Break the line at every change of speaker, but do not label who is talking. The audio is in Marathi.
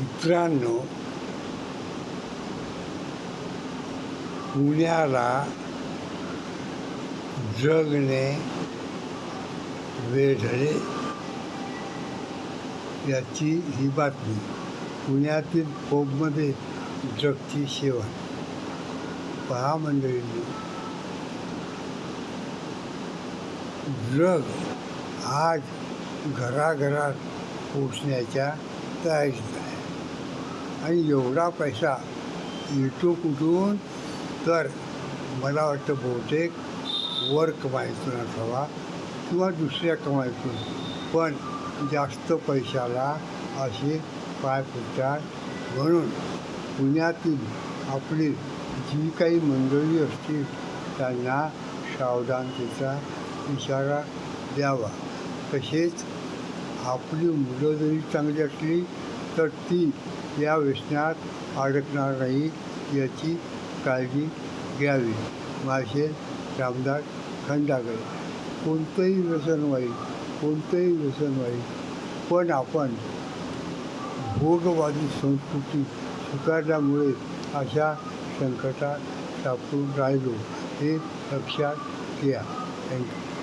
मित्रांनो पुण्याला जगणे वेढले याची ही बातमी. पुण्यातील पबमध्ये जगची सेवा. पहा मंडळींनी जग आज घराघरात पोचण्याच्या तयारीत आहे. आणि एवढा पैसा येतो कुठून तर मला वाटतं बहुतेक वर कमाईतून असावा किंवा दुसऱ्या कमाईतून. पण जास्त पैशाला असे पाय फुटतात म्हणून पुण्यातील आपली जी काही मंडळी असतील त्यांना सावधानतेचा इशारा द्यावा. तसेच आपली मुलं जरी चांगली असली तर ती या व्यसनात अडकणार नाही याची काळजी घ्यावी माझे रामदास खंडागळे. कोणतंही व्यसन वाईट कोणतंही व्यसन वाईट पण आपण भोगवादी संस्कृती स्वीकारल्यामुळे अशा संकटात सापडून राहिलो हे लक्षात घ्या. थँक्यू.